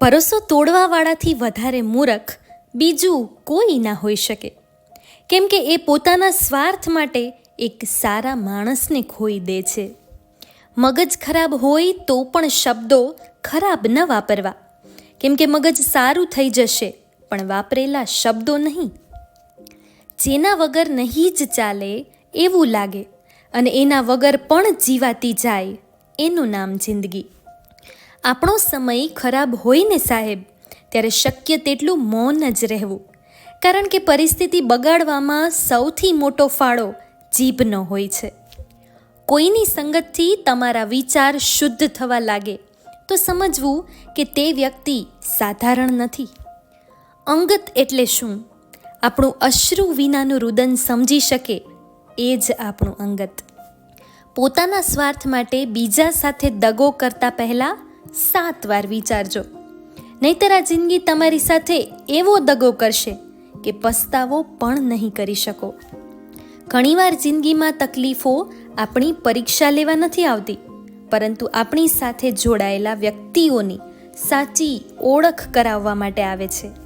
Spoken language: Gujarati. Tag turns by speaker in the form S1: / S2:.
S1: ભરોસો તોડવાવાળાથી વધારે મૂરખ બીજું કોઈ ના હોઈ શકે. કેમ કે એ પોતાના સ્વાર્થ માટે એક સારા માણસને ખોઈ દે છે. મગજ ખરાબ હોય તો પણ શબ્દો ખરાબ ન વાપરવા. કેમ કે મગજ સારું થઈ જશે, પણ વાપરેલા શબ્દો નહીં. જેના વગર નહીં જ ચાલે એવું લાગે, અને એના વગર પણ જીવાતી જાય એનું નામ જિંદગી. આપણો સમય ખરાબ હોય ને સાહેબ, ત્યારે શક્ય તેટલું મૌન જ રહેવું. કારણ કે પરિસ્થિતિ બગાડવામાં સૌથી મોટો ફાળો જીભનો હોય છે. કોઈની સંગતથી તમારા વિચાર શુદ્ધ થવા લાગે, તો સમજવું કે તે વ્યક્તિ સાધારણ નથી. અંગત એટલે શું? આપણું અશ્રુ વિનાનું રુદન સમજી શકે એ જ આપણું અંગત. પોતાના સ્વાર્થ માટે બીજા સાથે દગો કરતા પહેલાં સાત વાર વિચારજો. નહીતર આ જિંદગી તમારી સાથે એવો દગો કરશે કે પસ્તાવો પણ નહીં કરી શકો. ઘણીવાર જિંદગીમાં તકલીફો આપણી પરીક્ષા લેવા નથી આવતી, પરંતુ આપણી સાથે જોડાયેલા વ્યક્તિઓની સાચી ઓળખ કરાવવા માટે આવે છે.